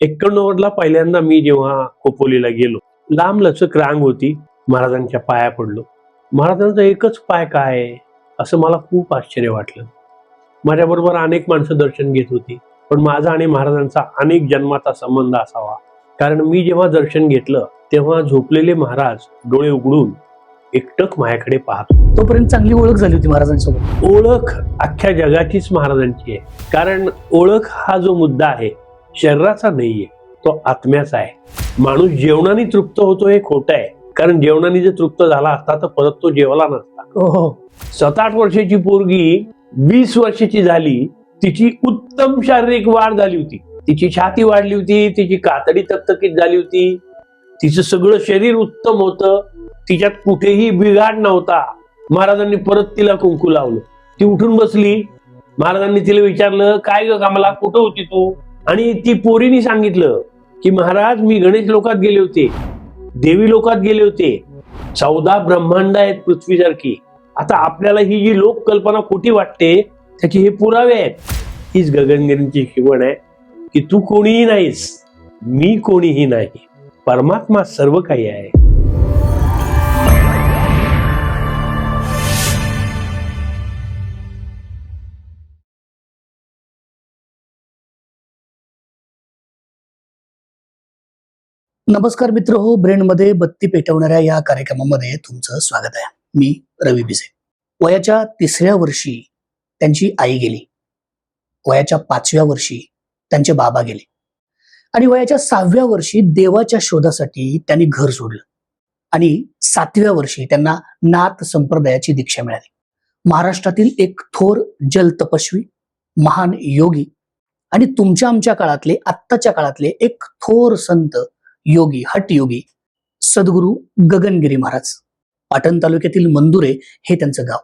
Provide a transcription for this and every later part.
एक्क्याण्णवला पहिल्यांदा मी जेव्हा खोपोलीला गेलो लांब लचक रांग होती महाराजांच्या पाया पडलो महाराजांचा एकच पाय काय? असं मला खूप आश्चर्य वाटलं माझ्याबरोबर अनेक माणसं दर्शन घेत होती पण माझा आणि महाराजांचा अनेक जन्माचा संबंध असावा कारण मी जेव्हा दर्शन घेतलं तेव्हा झोपलेले महाराज डोळे उघडून एकटक माझ्याकडे पाहत होते. तोपर्यंत चांगली ओळख झाली होती महाराजांसोबत ओळख अख्ख्या जगाचीच महाराजांची आहे कारण ओळख हा जो मुद्दा आहे शरीराचा नाहीये तो आत्म्याचा आहे. माणूस जेवणाने तृप्त होतो हे खोटं आहे. कारण जेवणाने जर तृप्त झाला असता तर परत तो जेवला नसता. हो हो. सात आठ वर्षाची पोरगी वीस वर्षाची झाली तिची उत्तम शारीरिक वाढ झाली होती. तिची छाती वाढली होती तिची कातडी तकतकीत झाली होती. तिचं सगळं शरीर उत्तम होतं. तिच्यात कुठेही बिघाड नव्हता. महाराजांनी परत तिला कुंकू लावलं. ती उठून बसली. महाराजांनी तिला विचारलं काय ग कामला? कुठं होती तू? आणि ती पोरीनी सांगितलं की महाराज मी गणेश लोकात गेले होते. देवी लोकात गेले होते. चौदा ब्रह्मांड आहेत पृथ्वीसारखी. आता आपल्याला ही जी लोक कल्पना खोटी वाटते त्याचे हे पुरावे आहेत. हीच गगनगिरींची शिकवण आहे की तू कोणीही नाहीस मी कोणीही नाही. परमात्मा सर्व काही आहे. नमस्कार मित्र हो ब्रेनमध्ये बत्ती पेटवणाऱ्या या कार्यक्रमामध्ये तुमचं स्वागत आहे. मी रवी बिसे वयाच्या तिसऱ्या वर्षी त्यांची आई गेली. वयाच्या पाचव्या वर्षी त्यांचे बाबा गेले. आणि वयाच्या सहाव्या वर्षी देवाच्या शोधासाठी त्यांनी घर सोडलं. आणि सातव्या वर्षी त्यांना नाथ संप्रदायाची दीक्षा मिळाली. महाराष्ट्रातील एक थोर जलतपस्वी महान योगी आणि तुमच्या आमच्या काळातले आत्ताच्या काळातले एक थोर संत योगी हट योगी सद्गुरू गगनगिरी महाराज. पाटण तालुक्यातील मंदुरे हे त्यांचं गाव.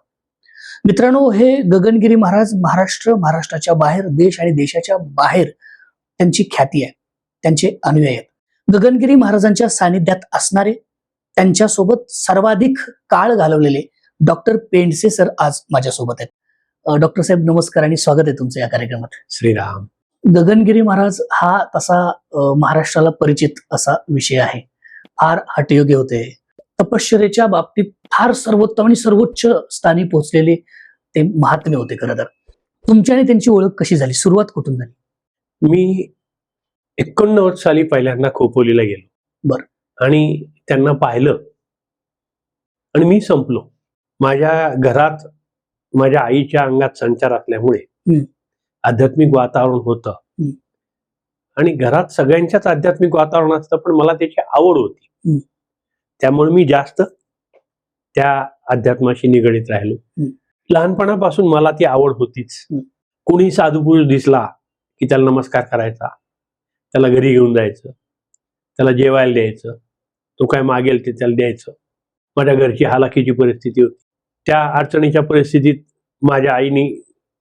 मित्रांनो हे गगनगिरी महाराज महाराष्ट्र महाराष्ट्राच्या बाहेर देश आणि देशाच्या बाहेर त्यांची ख्याती आहे. त्यांचे अनुयायी आहेत. गगनगिरी महाराजांच्या सानिध्यात असणारे त्यांच्यासोबत सर्वाधिक काळ घालवलेले डॉक्टर पेंडसे सर आज माझ्यासोबत आहेत. डॉक्टर साहेब नमस्कार आणि स्वागत आहे तुमचं या कार्यक्रमात. श्रीराम. गगनगिरी महाराज हा तसा महाराष्ट्राला परिचित असा विषय आहे. फार हटयोगी होते. तपश्चर्याच्या बाबतीत फार सर्वोत्तम आणि सर्वोच्च स्थानी पोहोचलेले ते महात्मे होते खरं तर. तुमची आणि त्यांची ओळख कशी झाली? सुरुवात कुठून झाली? मी एकोणनव्वद साली पहिल्यांदा खोपोलीला गेलो. बरं. आणि त्यांना पाहिलं. आणि मी संपलो. माझ्या घरात माझ्या आईच्या अंगात संचार असल्यामुळे. आध्यात्मिक वातावरण होतं. आणि घरात सगळ्यांच्याच आध्यात्मिक वातावरण असतं पण मला त्याची आवड होती. त्यामुळे मी जास्त त्या अध्यात्माशी निगडीत राहिलो. लहानपणापासून मला ती आवड होतीच. कोणी साधू पुरुष दिसला की त्याला नमस्कार करायचा त्याला घरी घेऊन जायचं त्याला जेवायला द्यायचं तो काय मागेल ते त्याला द्यायचं माझ्या घरची हालाकीची परिस्थिती होती त्या अडचणीच्या परिस्थितीत माझ्या आईने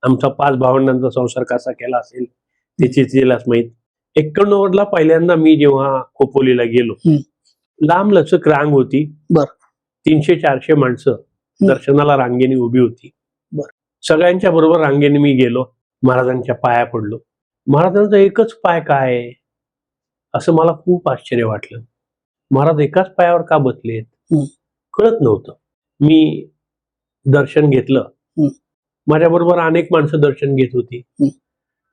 आमचा पाच भावंडांचा संसार कसा केला असेल त्याची तिलाच माहीत एक्क्याण्णवला पहिल्यांदा मी जेव्हा खोपोलीला गेलो. लांब लचक रांग होती बर. तीनशे चारशे माणसं दर्शनाला रांगेने उभी होती बर. सगळ्यांच्या बरोबर रांगेने मी गेलो महाराजांच्या पाया पडलो महाराजांचा एकच पाय काय? असं मला खूप आश्चर्य वाटलं महाराज एकाच पायावर का बसलेत. कळत नव्हतं मी दर्शन घेतलं. माझ्याबरोबर अनेक माणसं दर्शन घेत होती.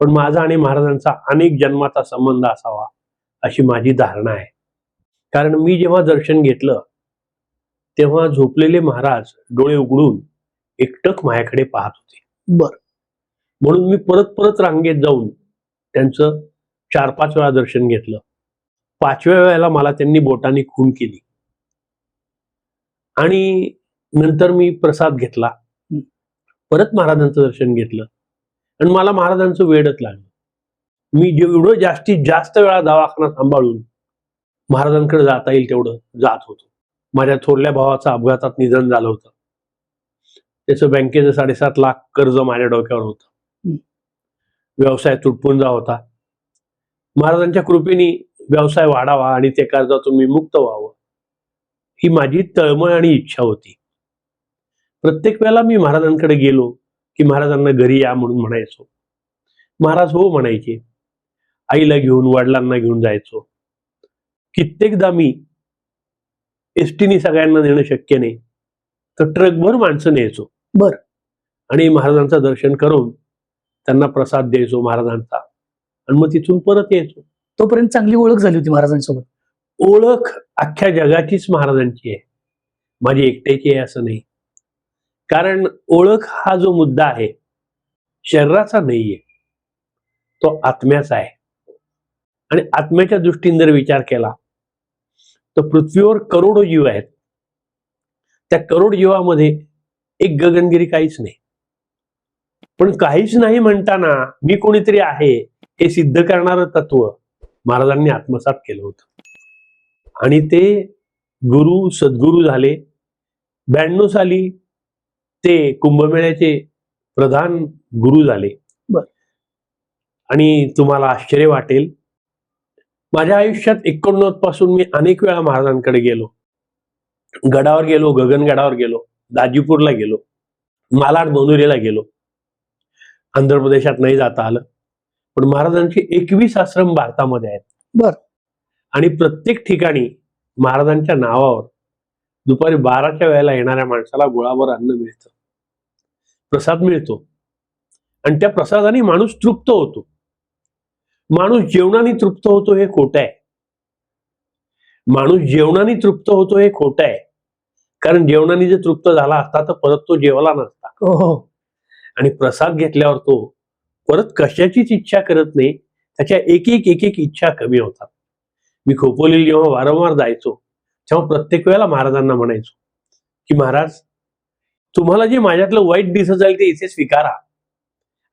पण माझा आणि महाराजांचा अनेक जन्माचा संबंध असावा अशी माझी धारणा आहे. कारण मी जेव्हा दर्शन घेतलं तेव्हा झोपलेले महाराज डोळे उघडून एकटक माझ्याकडे पाहत होते. बर. म्हणून मी परत परत रांगेत जाऊन त्यांचं चार पाच वेळा दर्शन घेतलं. पाचव्या वेळेला मला त्यांनी बोटाने खून केली. आणि नंतर मी प्रसाद घेतला. परत महाराजांचं दर्शन घेतलं. आणि मला महाराजांचं वेडच लागलं. मी जेवढं जास्तीत जास्त वेळा दवाखाना सांभाळून महाराजांकडे जाता येईल तेवढं जात होतो. माझ्या थोरल्या भावाचं अपघातात निधन झालं होतं. त्याचं बँकेचं साडेसात लाख कर्ज माझ्या डोक्यावर होतं. व्यवसाय तुटपुंजा होता. महाराजांच्या कृपेने व्यवसाय वाढावा आणि त्या कर्जातून मी मुक्त व्हावं. ही माझी तळमळ आणि इच्छा होती. प्रत्येक वेळेला मी महाराजांकडे गेलो की महाराजांना घरी या म्हणून म्हणायचो. महाराज हो म्हणायचे. आईला घेऊन वडिलांना घेऊन जायचो. कित्येकदा मी एसटीने सगळ्यांना नेणं शक्य नाही. तर ट्रकभर माणसं न्यायचो. बर. आणि महाराजांचं दर्शन करून त्यांना प्रसाद द्यायचो महाराजांचा. आणि मग तिथून परत यायचो. तोपर्यंत चांगली ओळख झाली होती महाराजांसोबत. ओळख अख्ख्या जगाचीच महाराजांची आहे. माझी एकट्याची आहे असं नाही. कारण ओळख हा जो मुद्दा आहे शरीराचा नाहीये. तो आत्म्याचा आहे. आणि आत्म्याच्या दृष्टीने जर विचार केला तर पृथ्वीवर करोडो जीव आहेत. त्या करोड जीवामध्ये एक गगनगिरी काहीच नाही. पण काहीच नाही म्हणताना मी कोणीतरी आहे हे सिद्ध करणारं तत्व महाराजांनी आत्मसात केलं होतं. आणि ते गुरु सद्गुरू झाले. ब्याण्णव साली ते कुंभमेळ्याचे प्रधान गुरु झाले. बर. आणि तुम्हाला आश्चर्य वाटेल. माझ्या आयुष्यात एकोणनव्वदपासून मी अनेक वेळा महाराजांकडे गेलो. गडावर गेलो गगनगडावर गेलो दाजीपूरला गेलो मालाड मनोरीला गेलो. आंध्र प्रदेशात नाही जाता आलं. पण महाराजांचे एकवीस आश्रम भारतामध्ये आहेत. बर. आणि प्रत्येक ठिकाणी महाराजांच्या नावावर दुपारी बाराच्या वेळेला येणाऱ्या माणसाला गुळावर अन्न मिळतं. प्रसाद मिळतो. आणि त्या प्रसादाने माणूस तृप्त होतो. माणूस जेवणाने तृप्त होतो हे खोटं आहे. माणूस जेवणाने तृप्त होतो हे खोटं आहे. कारण जेवणाने जर तृप्त झाला असता तर परत तो जेवला नसता. हो हो. आणि प्रसाद घेतल्यावर तो परत कशाचीच इच्छा करत नाही त्याच्या एक एक एक एक इच्छा कमी होतात. मी खोपोली जेव्हा वारंवार जायचो तेव्हा प्रत्येक वेळेला महाराजांना म्हणायचो की महाराज तुम्हाला जे माझ्यातलं वाईट दिसत जाईल ते इथे स्वीकारा.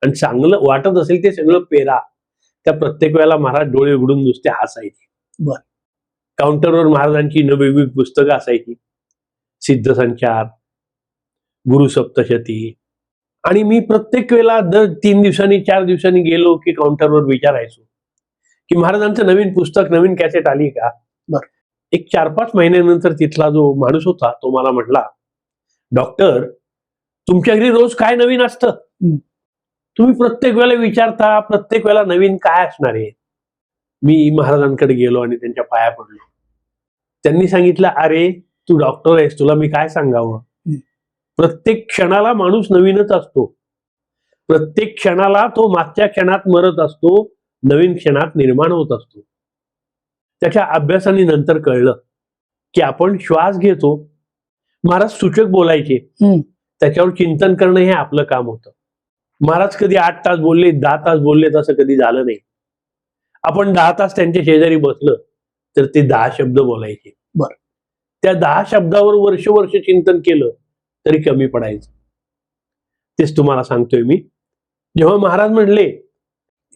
आणि चांगलं वाटत असेल ते सगळं पेरा. त्या प्रत्येक वेळेला महाराज डोळे उघडून नुसते हसायचे. बर. काउंटरवर महाराजांची वेगवेगळी पुस्तकं असायची. सिद्ध संचार गुरु सप्तशती. आणि मी प्रत्येक वेळेला दर तीन दिवसांनी चार दिवसांनी गेलो की काउंटरवर विचारायचो की महाराजांचं नवीन पुस्तक नवीन कॅसेट आली का? बर. एक चार पाच महिन्यानंतर तिथला जो माणूस होता तो मला म्हटला डॉक्टर तुमच्या घरी रोज काय नवीन असतं. तुम्ही प्रत्येक वेळेला विचारता प्रत्येक वेळेला नवीन काय असणार आहे? मी महाराजांकडे गेलो आणि त्यांच्या पाया पडलो. त्यांनी सांगितलं अरे तू डॉक्टर आहेस तुला मी काय सांगावं? प्रत्येक क्षणाला माणूस नवीनच असतो. प्रत्येक क्षणाला तो मागच्या क्षणात मरत असतो नवीन क्षणात निर्माण होत असतो. त्याच्या अभ्यासाने नंतर कळलं की आपण श्वास घेतो महाराज सूचक बोलायचे. त्याच्यावर चिंतन करणं हे आपलं काम होतं. महाराज कधी आठ तास बोलले दहा तास बोलले तसं कधी झालं नाही. आपण दहा तास त्यांच्या शेजारी बसलं तर ते दहा शब्द बोलायचे. बर. त्या दहा शब्दावर वर्ष वर्ष चिंतन केलं तरी कमी पडायचं. तेच तुम्हाला सांगतोय मी. जेव्हा महाराज म्हणले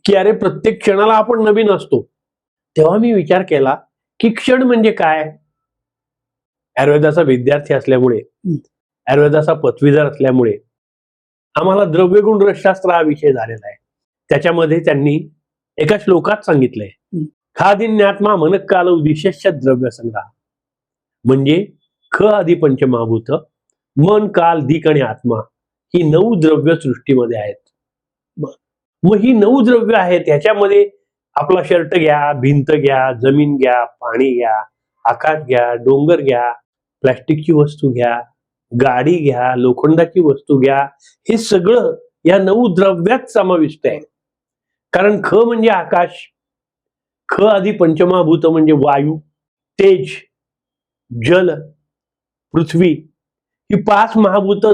की अरे प्रत्येक क्षणाला आपण नवीन असतो. तेव्हा मी विचार केला की क्षण म्हणजे काय आयुर्वेदाचा विद्यार्थी असल्यामुळे. आयुर्वेदाचा पदवीधर असल्यामुळे आम्हाला द्रव्यगुण रसशास्त्र हा विषय झालेला आहे त्याच्यामध्ये त्यांनी एका श्लोकात सांगितलंय. खादिन्यात्मा मनक काल उदिशस्य द्रव्य संग्रह म्हणजे ख आदी पंचमहाभूत मन काल दिक आणि आत्मा ही नऊ द्रव्य सृष्टीमध्ये आहेत मग ही नऊ द्रव्य आहेत ह्याच्यामध्ये आपला शर्ट घ्या भिंत घ्या जमीन घ्या पाणी घ्या आकाश घ्या डोंगर घ्या प्लॅस्टिकची वस्तू घ्या गाडी घ्या लोखंडाची वस्तू घ्या हे सगळं या नऊ द्रव्यात समाविष्ट आहे. कारण ख म्हणजे आकाश ख आधी पंचमहाभूत म्हणजे वायू तेज जल पृथ्वी ही पाच महाभूत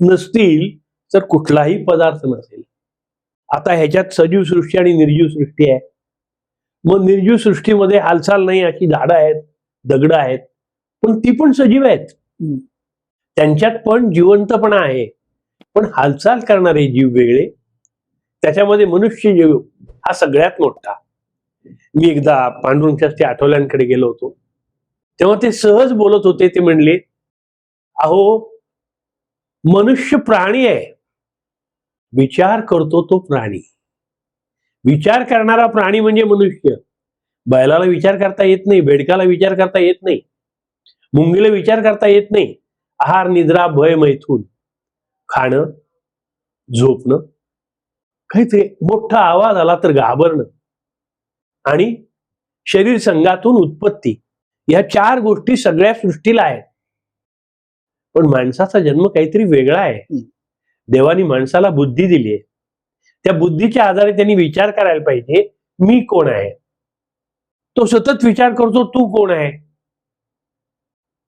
नसतील तर कुठलाही पदार्थ नसेल. आता ह्याच्यात सजीव सृष्टी आणि निर्जीव सृष्टी आहे. मग निर्जीव सृष्टीमध्ये हालचाल नाही अशी झाडं आहेत दगड आहेत पण ती पण सजीव आहेत. त्यांच्यात पण जिवंतपणा आहे. पण हालचाल करणारे जीव वेगळे. त्याच्यामध्ये मनुष्य जीव हा सगळ्यात मोठा. मी एकदा पांडुरंग शास्त्री आठवल्यांकडे गेलो होतो. तेव्हा ते सहज बोलत होते ते म्हणले अहो मनुष्य प्राणी आहे. विचार करतो तो प्राणी. विचार करणारा प्राणी म्हणजे मनुष्य. बैलाला विचार करता येत नाही बेडकाला विचार करता येत नाही मुंगीला विचार करता येत नाही. आहार निद्रा भय मैथून खाणं झोपणं काहीतरी मोठा आवाज आला तर घाबरणं. आणि शरीर संघातून उत्पत्ती. या चार गोष्टी सगळ्या सृष्टीला आहेत. पण माणसाचा जन्म काहीतरी वेगळा आहे. देवानी माणसाला बुद्धी दिली आहे. त्या बुद्धीच्या आधारे त्यांनी विचार करायला पाहिजे मी कोण आहे? तो सतत विचार करतो तू कोण आहे?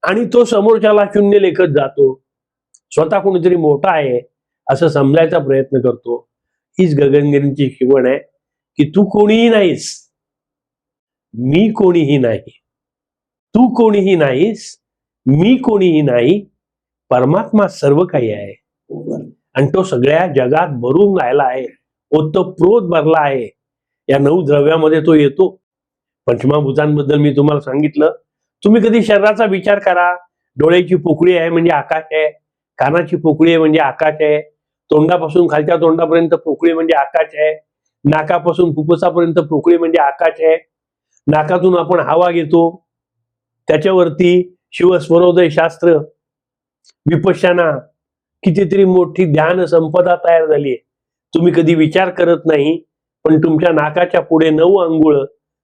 आणि तो समोरच्याला शून्य लेखत जातो. स्वतः कोणीतरी मोठा आहे असं समजायचा प्रयत्न करतो. हीच गगनगिरीची शिकवण आहे की तू कोणीही नाहीस. मी कोणीही नाही. तू कोणीही नाहीस मी कोणीही नाही. परमात्मा सर्व काही आहे. आणि तो सगळ्या जगात भरून राहिला आहे. ओतप्रोत भरला आहे. या नऊ द्रव्यामध्ये तो येतो. पंचमाभूतांबद्दल मी तुम्हाला सांगितलं. तुम्ही कधी शरीराचा विचार करा. डोळ्याची पोकळी आहे म्हणजे आकाश आहे. कानाची पोकळी आहे म्हणजे आकाश आहे. तोंडापासून खालच्या तोंडापर्यंत पोकळी म्हणजे आकाश आहे. नाकापासून फुफ्फुसापर्यंत पोकळी म्हणजे आकाश आहे. नाकातून आपण हवा घेतो. त्याच्यावरती शिवस्वरोदय शास्त्र विपश्यना कितीतरी मोठी ध्यान संपदा तयार झाली आहे. तुम्ही कधी विचार करत नाही पण तुमच्या नाकाच्या पुढे नऊ अंगुळ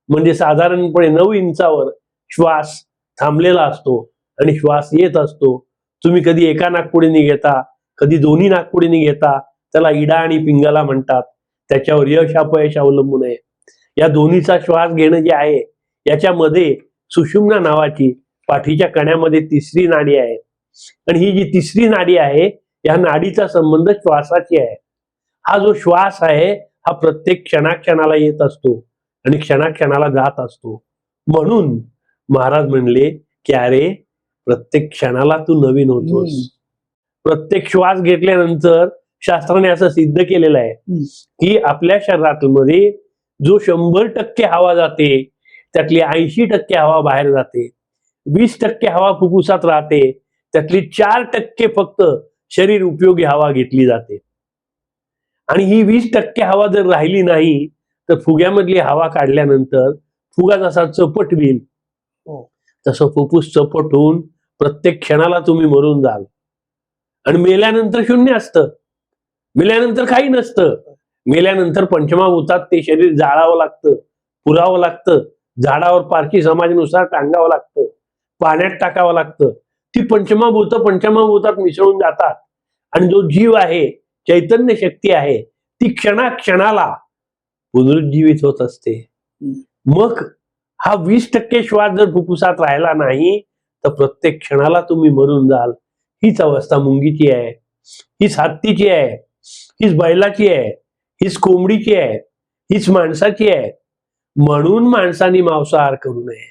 म्हणजे साधारणपणे नऊ इंचावर श्वास थांबलेला असतो आणि श्वास येत असतो. तुम्ही कधी एका नागपुडीने घेता कधी दोन्ही नागपुडीने घेता त्याला इडा आणि पिंगला म्हणतात. त्याच्यावर यश अपयश अवलंबून आहे. या दोन्हीचा श्वास घेणं जे आहे याच्यामध्ये सुषुम्ना नावाची पाठीच्या कण्यामध्ये तिसरी नाडी आहे. आणि ही जी तिसरी नाडी आहे या नाडीचा संबंध श्वासाची आहे. हा जो श्वास आहे हा प्रत्येक क्षणाक्षणाला येत असतो आणि क्षणाक्षणाला जात असतो म्हणून महाराज म्हणले की अरे प्रत्येक क्षणाला तू नवीन होतोस. प्रत्येक श्वास घेतल्यानंतर शास्त्राने असं सिद्ध केलेलं आहे. की आपल्या शरीरातमध्ये जो शंभर टक्के हवा जाते त्यातली ऐंशी टक्के हवा बाहेर जाते वीस टक्के हवा फुफ्फुसात राहते त्यातली चार टक्के फक्त शरीर उपयोगी हवा घेतली जाते आणि ही वीस टक्के हवा जर राहिली नाही तर फुग्यामधली हवा काढल्यानंतर फुगा जसा चपट होईल. हो. तसं फुफ्फुस चपट होऊन प्रत्येक क्षणाला तुम्ही मरून जाल. आणि मेल्यानंतर शून्य असतं. मेल्यानंतर काही नसतं. मेल्यानंतर पंचमाभूतात ते शरीर जाळावं लागतं पुरावं लागतं. झाडावर पारखी समाजानुसार टांगावं लागतं. पाण्यात टाकावं लागतं. ती पंचमाभूत पंचमाभूतात मिसळून जातात. आणि जो जीव आहे चैतन्य शक्ती आहे ती क्षणाक्षणाला पुनरुज्जीवित होत असते. मग हा वीस टक्के श्वास जर फुफ्फुसात राहिला नाही तर प्रत्येक क्षणाला तुम्ही मरून जाल. हीच अवस्था मुंगीची आहे हीच हत्तीची आहे हीच बैलाची आहे हीच कोंबडीची आहे हीच माणसाची आहे. म्हणून माणसाने मांसाहार करू नये.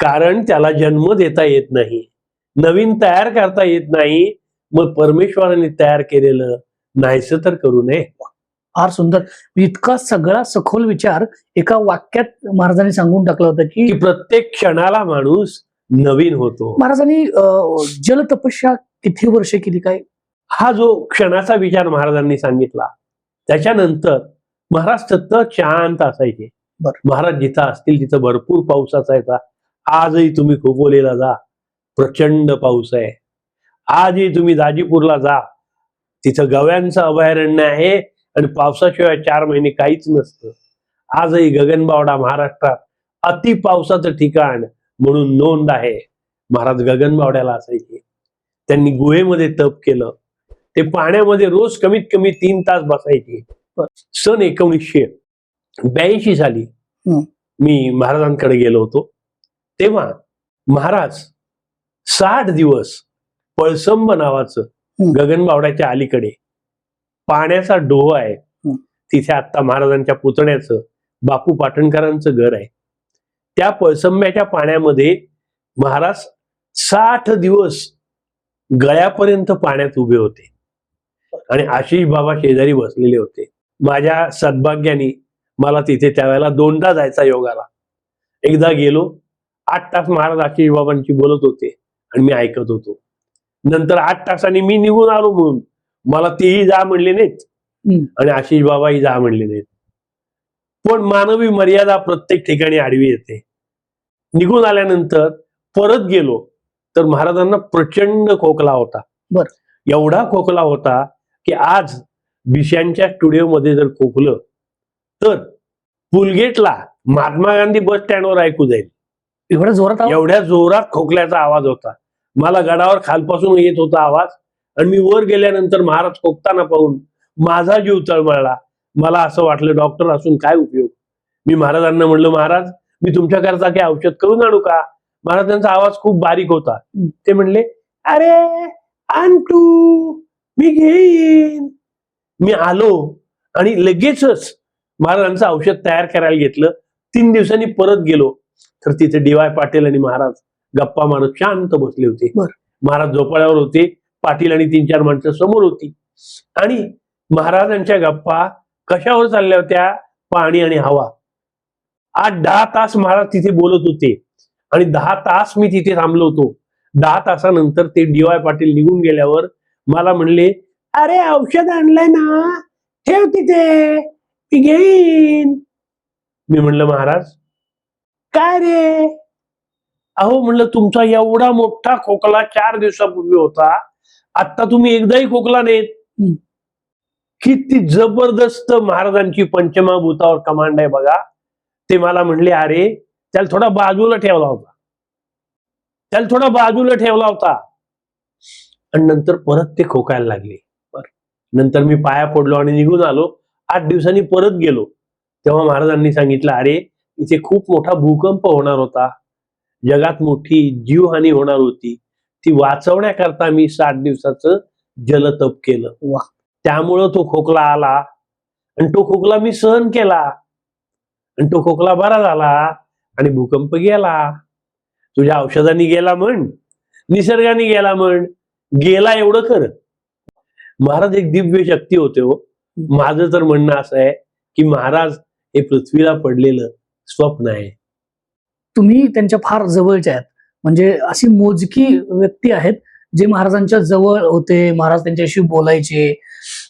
कारण त्याला जन्म देता येत नाही. नवीन तयार करता येत नाही. मग परमेश्वराने तयार केलेलं नाहीस तर करू नये. फार सुंदर. इतका सगळा सखोल विचार एका वाक्यात महाराजांनी सांगून टाकला होता की प्रत्येक क्षणाला माणूस नवीन होतो. महाराजांनी अं, जलतपस्या किती वर्ष केली काय? हा जो क्षणाचा विचार महाराजांनी सांगितला त्याच्यानंतर महाराज सतत शांत असायचे. महाराज जिथं असतील तिथं भरपूर पाऊस असायचा. आजही तुम्ही खोपोलीला जा. प्रचंड पाऊस आहे. आजही तुम्ही दाजीपूरला जा. तिथं गव्यांचं अभयारण्य आहे आणि पावसाशिवाय चार महिने काहीच नसतं. आजही गगनबावडा महाराष्ट्रात अति पावसाचं ठिकाण म्हणून नोंद आहे. महाराज गगनबावड्याला असायचे. त्यांनी गुहेमध्ये तप केलं. ते पाण्यामध्ये रोज कमीत कमी तीन तास बसायचे. सन एकोणीसशे ब्याऐंशी साली. मी महाराजांकडे गेलो होतो. तेव्हा महाराज साठ दिवस पळसंब नावाचं. गगनबावड्याच्या अलीकडे. पाण्याचा डोह आहे. तिथे आता महाराजांच्या पुतण्याचं बापू पाटणकरांचं घर आहे. त्या पळसंब्याच्या पाण्यामध्ये महाराज साठ दिवस गळ्यापर्यंत पाण्यात उभे होते. आणि आशिष बाबा शेजारी बसलेले होते. माझ्या सद्भाग्याने मला तिथे त्यावेळेला दोनदा जायचा योग आला. एकदा गेलो आठ तास महाराज आशिष बाबांची बोलत होते आणि मी ऐकत होतो. नंतर आठ तासांनी मी निघून आलो म्हणून. मला तेही जा म्हणले नाहीत. आणि आशिष बाबाही जा म्हणले नाहीत. पण मानवी मर्यादा प्रत्येक ठिकाणी आडवी येते. निघून आल्यानंतर परत गेलो तर महाराजांना प्रचंड खोकला होता. बर. एवढा खोकला होता की आज बिशांच्या स्टुडिओमध्ये जर खोकलं तर पुलगेटला महात्मा गांधी बस स्टँडवर ऐकू जाईल. एवढ्या जोरात? एवढ्या जोरात खोकल्याचा आवाज होता. मला गडावर खालपासून येत होता आवाज. आणि मी वर गेल्यानंतर महाराज खोकताना पाहून माझा जीव तळमळला. मला असं वाटलं डॉक्टर असून काय उपयोग? मी महाराजांना म्हणलं महाराज मी तुमच्याकरता काही औषध करून आणू का? महाराजांचा आवाज खूप बारीक होता. ते म्हणले अरे आणटू मी घेईन. मी आलो आणि लगेचच महाराजांचं औषध तयार करायला घेतलं. तीन दिवसांनी परत गेलो. तर तिथे डी वाय पाटील आणि महाराज गप्पा मारत शांत बसले होते. महाराज झोपाळ्यावर होते. पाटील आणि तीन चार माणसं समोर होती. आणि महाराजांच्या गप्पा कशावर चालल्या होत्या? पाणी आणि हवा. आठ दहा तास महाराज तिथे बोलत होते. आणि दहा तास मी तिथे थांबलो होतो. दहा तासानंतर ते डी वाय पाटील निघून गेल्यावर मला म्हणले अरे औषध आणलंय ना. ठेव तिथे. मी घेईन. मी म्हणलं महाराज. काय रे? अहो म्हणलं तुमचा एवढा मोठा खोकला चार दिवसापूर्वी होता. आता तुम्ही एकदाही खोकला नाहीत. किती जबरदस्त महाराजांची पंचमाभूतावर कमांड आहे बघा. ते मला म्हणले अरे त्याला थोडा बाजूला ठेवला होता. त्याला थोडा बाजूला ठेवला होता. आणि नंतर परत ते खोकायला लागले. नंतर मी पाया पडलो आणि निघून आलो. आठ दिवसांनी परत गेलो. तेव्हा महाराजांनी सांगितलं अरे इथे खूप मोठा भूकंप होणार होता. जगात मोठी जीवहानी होणार होती. ती वाचवण्याकरता मी साठ दिवसाचं जलतप केलं. त्यामुळं तो खोकला आला. आणि तो खोकला मी सहन केला. आणि तो खोकला बरा झाला. आणि भूकंप गेला. तुझ्या औषधांनी गेला म्हण. निसर्गाने गेला म्हण. गेला एवढं कर महाराज एक दिव्य शक्ती होते हो. माझं तर म्हणणं असं आहे की महाराज हे पृथ्वीला पडलेलं स्वप्न आहे. तुम्ही त्यांच्या फार जवळच्या आहेत. म्हणजे अशी मोजकी व्यक्ती आहेत जे महाराजांच्या जवळ होते महाराज त्यांच्याशी बोलायचे.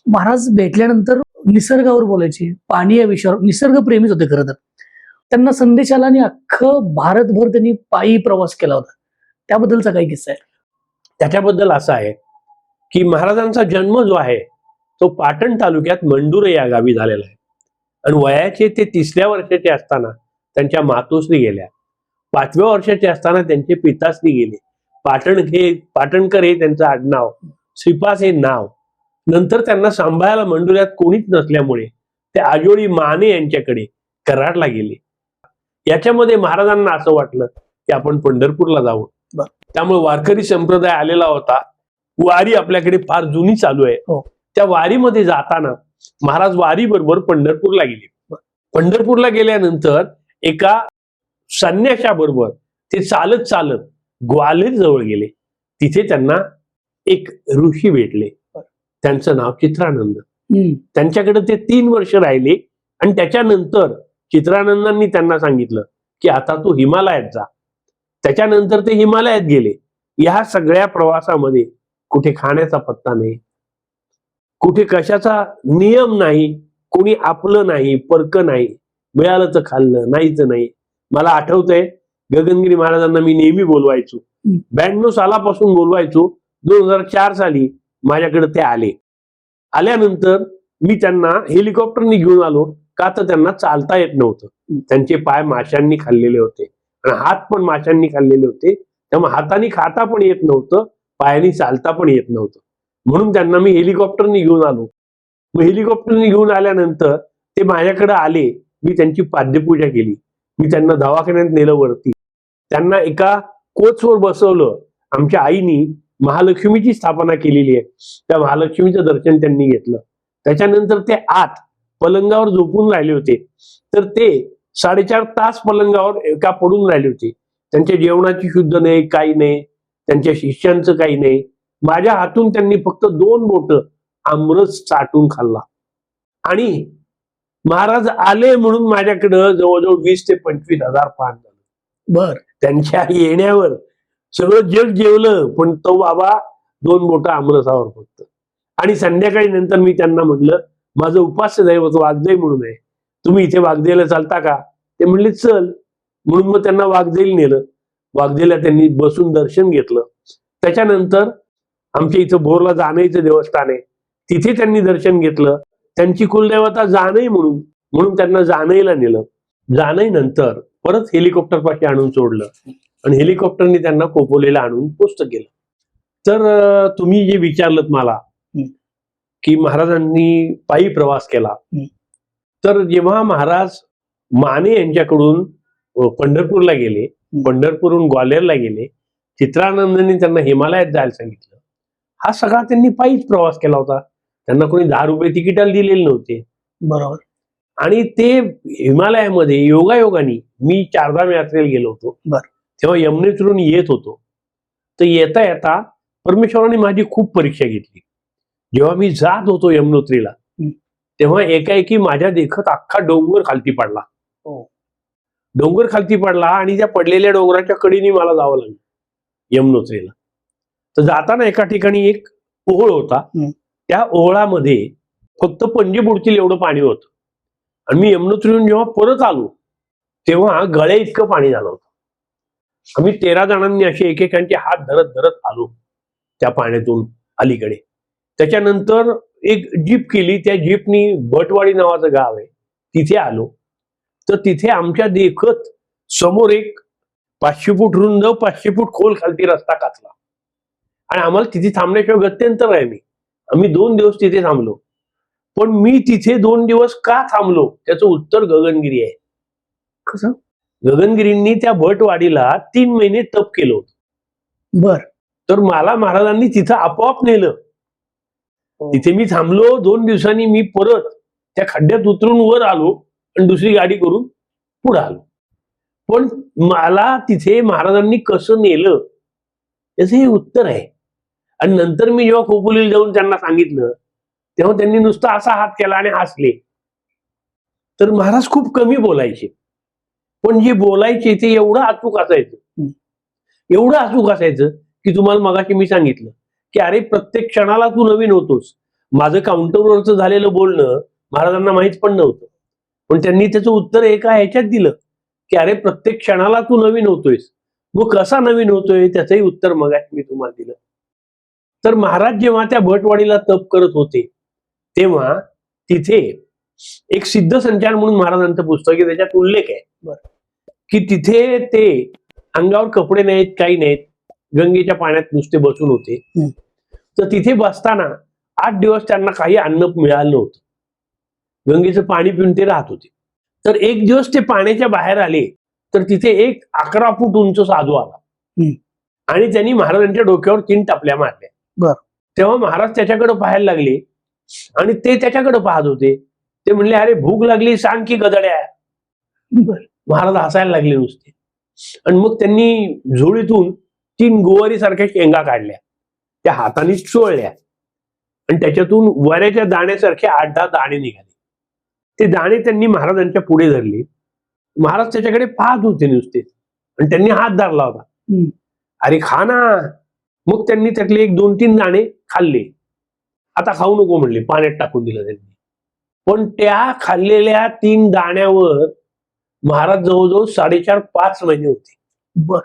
महाराज भेटल्यानंतर निसर्गावर बोलायचे. पाणी या विषयावर निसर्ग प्रेमीच होते खरं तर. त्यांना संदेशाला आणि अख्खं भारतभर त्यांनी पायी प्रवास केला होता. त्याबद्दलचा काही किस्सा आहे. त्याच्याबद्दल असं आहे की महाराजांचा जन्म जो आहे तो पाटण तालुक्यात मंडुरे या गावी झालेला आहे. आणि वयाचे ते तिसऱ्या वर्षाचे असताना त्यांच्या मातोश्री गेल्या. पाचव्या वर्षाचे असताना त्यांचे पिताश्री गेले. पाटण हे पाटणकर हे त्यांचं आडनाव श्रीपास हे नाव. नंतर त्यांना सांभाळायला मंडुऱ्यात कोणीच नसल्यामुळे ते आजोळी माने यांच्याकडे कराडला गेले. याच्यामध्ये महाराजांना असं वाटलं की आपण पंढरपूरला जावं. त्यामुळे वारकरी संप्रदाय आलेला होता. वारी आपल्याकडे फार जुनी चालू आहे. हो. त्या वारीमध्ये जाताना महाराज वारी बरोबर पंढरपूरला गेले. पंढरपूरला गेल्यानंतर एका संन्याशाबरोबर ते चालत चालत ग्वाल्हेर जवळ गेले. तिथे त्यांना एक ऋषी भेटले. त्यांचं नाव चित्रानंद. त्यांच्याकडे ते तीन वर्ष राहिले आणि त्याच्यानंतर चित्रानंदांनी त्यांना सांगितलं की आता तू हिमालयात जा. त्याच्यानंतर ते हिमालयात गेले. या सगळ्या प्रवासामध्ये कुठे खाण्याचा पत्ता नाही कुठे कशाचा नियम नाही कोणी आपलं नाही परक नाही मिळालं तर खाल्लं नाही तर नाही. मला आठवतंय गगनगिरी महाराजांना मी नेहमी बोलवायचो. ब्याण्णव सालापासून बोलवायचो दोन हजार चार साली माझ्याकडे ते आले. आल्यानंतर मी त्यांना हेलिकॉप्टरनी घेऊन आलो का तर त्यांना चालता येत नव्हतं. त्यांचे पाय माशांनी खाल्लेले होते आणि हात पण माशांनी खाल्लेले होते. त्यामुळे हाताने खाता पण येत नव्हतं पायाने चालता पण येत नव्हतं. म्हणून त्यांना मी हेलिकॉप्टरनी घेऊन आलो. मग हेलिकॉप्टरनी घेऊन आल्यानंतर ते माझ्याकडे आले मी त्यांची पाद्यपूजा केली. मी त्यांना दवाखान्यात नेलं वरती. त्यांना एका कोचवर बसवलं. आमच्या आईनी महालक्ष्मीची स्थापना केलेली आहे. त्या महालक्ष्मीचं दर्शन त्यांनी घेतलं. त्याच्यानंतर ते आत पलंगावर झोपून राहिले होते. तर ते साडेचार तास पलंगावर एका पडून राहिले होते. त्यांच्या जेवणाची शुद्ध नाही काही नाही. त्यांच्या शिष्यांचं काही नाही. माझ्या हातून त्यांनी फक्त दोन बोट आमरस चाटून खाल्ला. आणि महाराज आले म्हणून माझ्याकडं जवळजवळ वीस ते पंचवीस हजार पान झालं. बर. त्यांच्या येण्यावर सगळं जग जेवलं पण तो बाबा दोन बोट आमरसावर फक्त. आणि संध्याकाळी नंतर मी त्यांना म्हणलं माझं उपास्य दैवत वागदेय म्हणून आहे. तुम्ही इथे वागदेला चालता का? ते म्हणले चल. म्हणून मग त्यांना वागदेल नेलं. वागदेला त्यांनी बसून दर्शन घेतलं. त्याच्यानंतर आमच्या इथं भोरला जाणईचं देवस्थान आहे. तिथे त्यांनी दर्शन घेतलं. त्यांची कुलदेवता जाणई म्हणून म्हणून त्यांना जाणईला नेलं. जाणं नंतर परत हेलिकॉप्टर पाशी आणून सोडलं. आणि हेलिकॉप्टरने त्यांना कोपोलेला आणून पोस्ट केलं. तर तुम्ही जे विचारलं मला. की महाराजांनी पायी प्रवास केला. तर जेव्हा महाराज माने यांच्याकडून पंढरपूरला गेले पंढरपूरहून ग्वाल्हेरला गेले चित्रानंदनी त्यांना हिमालयात जायला सांगितलं. हा सगळा त्यांनी पायीच प्रवास केला होता. त्यांना कोणी दहा रुपये तिकिटाला दिलेले नव्हते बरोबर आणि ते हिमालयामध्ये योगायोगाने मी चारधाम यात्रेला गेलो होतो. तेव्हा यमुनेतरून येत होतो तर येता येता परमेश्वराने माझी खूप परीक्षा घेतली जेव्हा मी जात होतो यमुनोत्रीला. तेव्हा एकाएकी माझ्या देखत अख्खा डोंगर खालती पडला हो. डोंगर खालती पडला आणि त्या पडलेल्या डोंगराच्या कडीने मला जावं लागलं यमुनोत्रीला तर जाताना एका ठिकाणी एक ओहोळ होता. त्या ओहळामध्ये फक्त पंजे बुडतील एवढं पाणी होतं. आणि मी यमुनोत्रीहून जेव्हा परत आलो तेव्हा गळे इतकं पाणी झालं होतं. आम्ही तेरा जणांनी असे एकेकांचे हात धरत धरत आलो त्या पाण्यातून अलीकडे. त्याच्यानंतर एक जीप केली त्या जीपनी भटवाडी नावाचं गाव आहे. तिथे आलो. तर तिथे आमच्या देखत समोर एक पाचशे फूट रुंद पाचशे फूट खोल खालती रस्ता काचला. आणि आम्हाला तिथे थांबण्याशिवाय गत्यंतर आहे मी. आम्ही दोन दिवस तिथे थांबलो. पण मी तिथे दोन दिवस का थांबलो त्याचं उत्तर गगनगिरी आहे. कसं? गगनगिरींनी त्या भटवाडीला तीन महिने तप केलं होतं. बर. तर मला महाराजांनी तिथं आपोआप नेलं. तिथे मी थांबलो दोन दिवसांनी मी परत त्या खड्ड्यात उतरून वर आलो आणि दुसरी गाडी करून पुढे आलो. पण मला तिथे महाराजांनी कसं नेलं याचं हे उत्तर आहे. आणि नंतर मी जेव्हा खोपोलीला जाऊन त्यांना सांगितलं तेव्हा त्यांनी नुसता असा हात केला आणि हसले. तर महाराज खूप कमी बोलायचे. पण जे बोलायचे ते एवढं अचूक असायचं. एवढं अचूक असायचं की तुम्हाला मगाशी मी सांगितलं की अरे प्रत्येक क्षणाला तू नवीन होतोस. माझं काउंटरवरचं झालेलं बोलणं महाराजांना माहीत पण नव्हतं. पण त्यांनी त्याचं उत्तर एका ह्याच्यात दिलं की अरे प्रत्येक क्षणाला तू नवीन होतोयस. मग कसा नवीन होतोय? त्याचंही उत्तर मगाशी मी तुम्हाला दिलं. तर महाराज जेव्हा त्या भटवाडीला तप करत होते तेव्हा तिथे एक सिद्ध संचार म्हणून महाराजांचं पुस्तक आहे त्याच्यात उल्लेख आहे. की तिथे ते अंगावर कपडे नाहीत काही नाहीत गंगेच्या पाण्यात नुसते बसून होते. तर तिथे बसताना आठ दिवस त्यांना काही अन्न मिळालं नव्हतं. गंगेचं पाणी पिऊन ते राहत होते. तर एक दिवस ते पाण्याच्या बाहेर आले तर तिथे एक अकरा फूट उंच साधू आला. आणि त्यांनी महाराजांच्या डोक्यावर तीन टपल्या मारल्या. बर. तेव्हा महाराज त्याच्याकडे पाहायला लागले. आणि ते त्याच्याकडे पाहत होते. ते म्हणले अरे भूक लागली सांग की गदड्या. महाराज हसायला लागले नुसते. आणि मग त्यांनी झोळीतून तीन गोवारी सारख्या शेंगा काढल्या. त्या हाताने चोळल्या. आणि त्याच्यातून वऱ्याच्या दाण्यासारखे आठ दहा दाणे निघाले. ते दाणे त्यांनी महाराजांच्या पुढे धरले. महाराज त्याच्याकडे पाहत होते नुसते. आणि त्यांनी हात धरला होता. अरे खा ना. मग त्यांनी त्यातले एक दोन तीन दाणे खाल्ले. आता खाऊ नको म्हणले पाण्यात टाकून दिलं त्यांनी. पण त्या खाल्लेल्या तीन दाण्यावर महाराज जवळजवळ साडेचार पाच महिने होते. बर.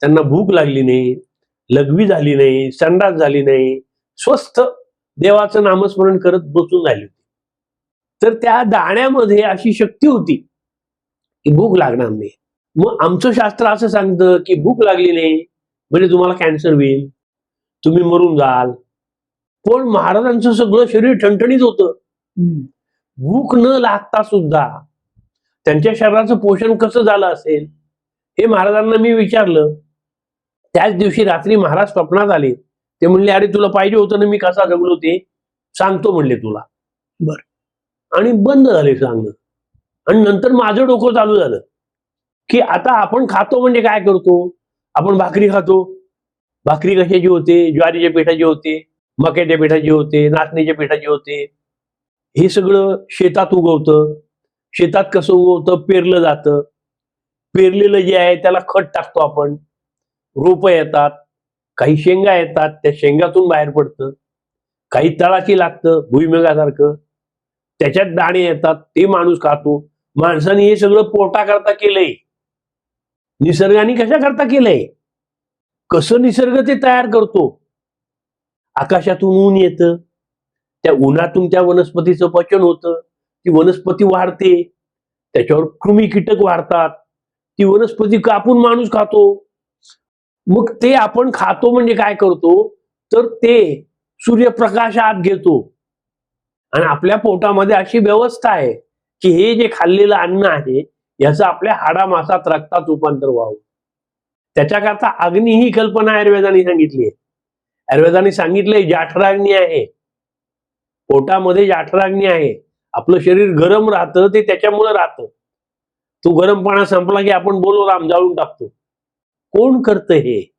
त्यांना भूक लागली नाही लघवी झाली नाही संडास झाली नाही स्वस्थ देवाचं नामस्मरण करत बसून राहिली होती. तर त्या दाण्यामध्ये अशी शक्ती होती की भूक लागणार नाही. मग आमचं शास्त्र असं सांगतं की भूक लागली नाही म्हणजे तुम्हाला कॅन्सर होईल. तुम्ही मरून जाल. पण महाराजांचं सगळं शरीर ठणठणीत होतं. भूक न लागता सुद्धा त्यांच्या शरीराचं पोषण कसं झालं असेल हे महाराजांना मी विचारलं. त्याच दिवशी रात्री महाराज स्वप्नात आले. ते म्हणले अरे तुला पाहिजे होतं ना मी कसा जगलो ते सांगतो म्हणले तुला. बर. आणि बंद झाले सांगणं. आणि नंतर माझं डोकं चालू झालं. की आता आपण खातो म्हणजे काय करतो? आपण भाकरी खातो? भाकरी कशाची होते ज्वारीच्या पिठाची होते मक्याच्या पिठाची होते नाचणीच्या पिठाची होते हे सगळं शेतात उगवतं. शेतात कसं उगवतं? पेरलं जातं. पेरलेलं जे आहे त्याला खत टाकतो आपण. रोपं येतात. काही शेंगा येतात. त्या शेंगातून बाहेर पडतं. काही तळाची लागतं भुईमेगासारखं. त्याच्यात दाणे येतात. ते माणूस खातो. माणसाने हे सगळं पोटा करता केलंय. निसर्गाने कशा करता केलंय? कसं निसर्ग ते तयार करतो? आकाशातून ऊन येतं त्या उन्हातून त्या वनस्पतीचं पचन होतं ती वनस्पती वाढते त्याच्यावर कृमी कीटक वाढतात ती वनस्पती कापून माणूस खातो. मग ते आपण खातो म्हणजे काय करतो? तर ते सूर्यप्रकाश आत घेतो. आणि आपल्या पोटामध्ये अशी व्यवस्था आहे की हे जे खाल्लेलं अन्न आहे याचं आपल्या हाडामासात रक्तात रूपांतर व्हावं. त्याच्याकरता अग्नी ही कल्पना आयुर्वेदाने सांगितली आहे. आयुर्वेदाने सांगितलंय जाठराग्नी आहे. पोटामध्ये जाठराग्नी आहे आपलं शरीर गरम राहतं ते त्याच्यामुळे राहतं. तो गरमपणा संपला की आपण बोलो राम जाळून टाकतो. कोण करतं हे?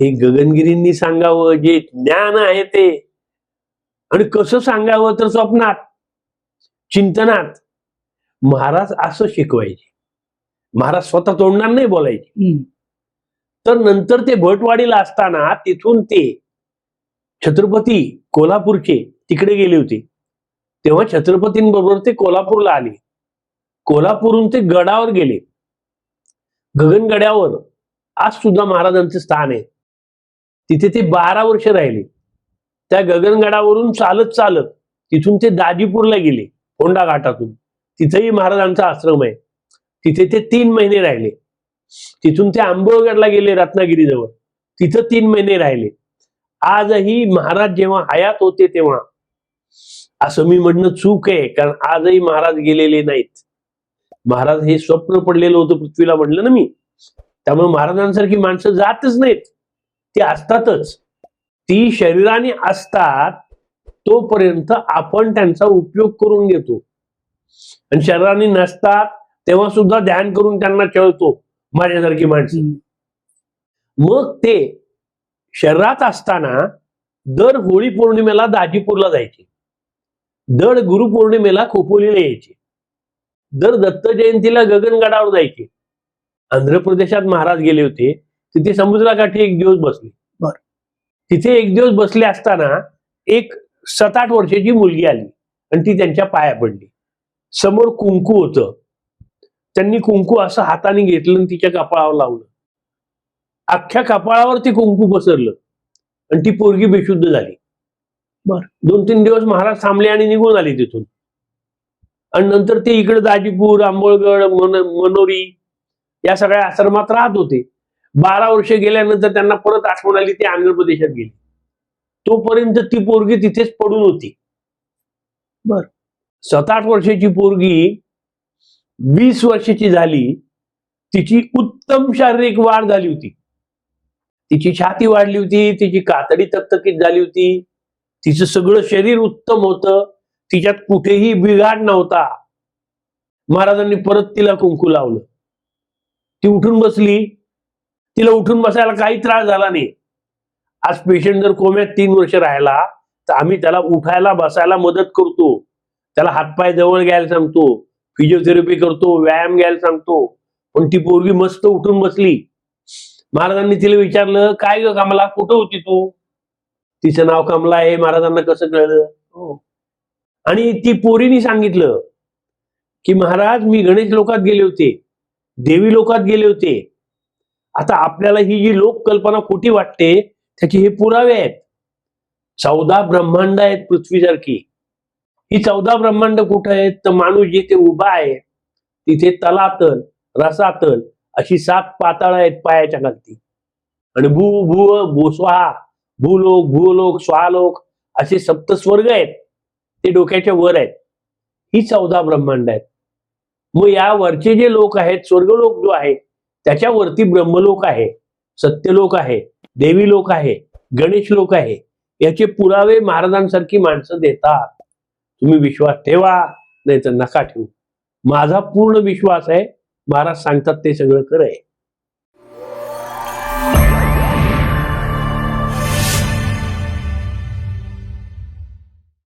हे गगनगिरींनी सांगावं जे ज्ञान आहे ते. आणि कसं सांगावं तर स्वप्नात चिंतनात. महाराज असं शिकवायचे. महाराज स्वतः तोडणार नाही बोलायचे. तर नंतर ते भटवाडीला असताना तिथून ते छत्रपती कोल्हापूरचे तिकडे गेले होते. तेव्हा छत्रपतींबरोबर ते कोल्हापूरला आले. कोल्हापूरहून ते गडावर गेले. गगनगड्यावर आज सुद्धा महाराजांचे स्थान आहे. तिथे ते बारा वर्ष राहिले. त्या गगनगडावरून चालत चालत तिथून ते दाजीपूरला गेले होंडा घाटातून. तिथेही महाराजांचा आश्रम आहे. तिथे ते तीन महिने राहिले. तिथून ते आंबोळगडला गेले रत्नागिरीजवळ. तिथं तीन महिने राहिले. आजही महाराज जेव्हा हयात होते तेव्हा असं मी म्हणणं चूक आहे कारण आजही महाराज गेलेले नाहीत. महाराज हे स्वप्न पडलेलं होतं पृथ्वीला म्हणलं ना मी. त्यामुळे महाराजांसारखी माणसं जातच नाहीत. ती असतातच. ती शरीराने असतात तोपर्यंत आपण त्यांचा उपयोग करून घेतो. आणि शरीराने नसतात तेव्हा सुद्धा ध्यान करून त्यांना चळतो. माझ्यासारखी माणसं. मग ते शरीरात असताना दर होळी पौर्णिमेला दाजीपूरला जायचे. दर गुरुपौर्णिमेला खोपोलीला यायचे. दर दत्त जयंतीला गगनगडावर जायचे. आंध्र प्रदेशात महाराज गेले होते. तिथे समुद्राकाठी एक दिवस बसले. बर. तिथे एक दिवस बसले असताना एक सात आठ वर्षाची मुलगी आली आणि ती त्यांच्या पाया पडली. समोर कुंकू होतं. त्यांनी कुंकू असं हाताने घेतलं आणि तिच्या कपाळावर लावलं. अख्ख्या कपाळावर ते कुंकू पसरलं. आणि ती पोरगी बेशुद्ध झाली. बर. दोन तीन दिवस महाराज थांबले आणि निघून आले तिथून. आणि नंतर ते इकडे दाजीपूर आंबोळगड मन मनोरी या सगळ्या आश्रमात राहत होते. बारा वर्ष गेल्यानंतर त्यांना परत आठवण आली ते आंध्र प्रदेशात गेले. तोपर्यंत ती पोरगी तिथेच पडून होती. बर. सात आठ वर्षाची पोरगी वीस वर्षाची झाली तिची उत्तम शारीरिक वाढ झाली होती. तिची छाती वाढली होती तिची कातडी तकतकीत झाली होती. तिचं सगळं शरीर उत्तम होतं. तिच्यात कुठेही बिघाड नव्हता. महाराजांनी परत तिला कुंकू लावलं. ती उठून बसली. तिला उठून बसायला काही त्रास झाला नाही. आज पेशंट जर कोम्यात तीन वर्ष राहिला तर आम्ही त्याला उठायला बसायला मदत करतो. त्याला हातपाय जवळ घ्यायला सांगतो. फिजिओथेरपी करतो व्यायाम घ्यायला सांगतो. पण ती पोरगी मस्त उठून बसली. महाराजांनी तिला विचारलं काय ग कमला? कुठं होती तू? तिचं नाव कमला आहे महाराजांना कसं कळलं? हो. आणि ती पोरीने सांगितलं की महाराज मी गणेश लोकात गेले होते. देवी लोकात गेले होते. आता आपल्याला ही जी लोककल्पना खोटी वाटते त्याचे हे पुरावे आहेत. चौदा ब्रह्मांड आहेत पृथ्वीसारखी. ही चौदा ब्रह्मांड कुठं आहेत? तर माणूस जिथे उभा आहे तिथे तलातल रसातल अशी सात पाताळ आहेत पायाच्या खालती. आणि भू भू स्वाहा भूलोक भूलोक स्वालोक असे सप्त स्वर्ग आहेत. ते डोक्याच्या वर आहेत. ही चौदा ब्रह्मांड आहेत. मग या वरचे जे लोक आहेत स्वर्गलोक जो आहे त्याच्यावरती ब्रह्मलोक आहे सत्यलोक आहे देवी लोक आहे गणेश लोक आहे याचे पुरावे महाराजांसारखी माणसं देतात. तुम्ही विश्वास ठेवा नाही तर नका ठेवू. माझा पूर्ण विश्वास आहे महाराज सांगतात ते सगळं खरं आहे.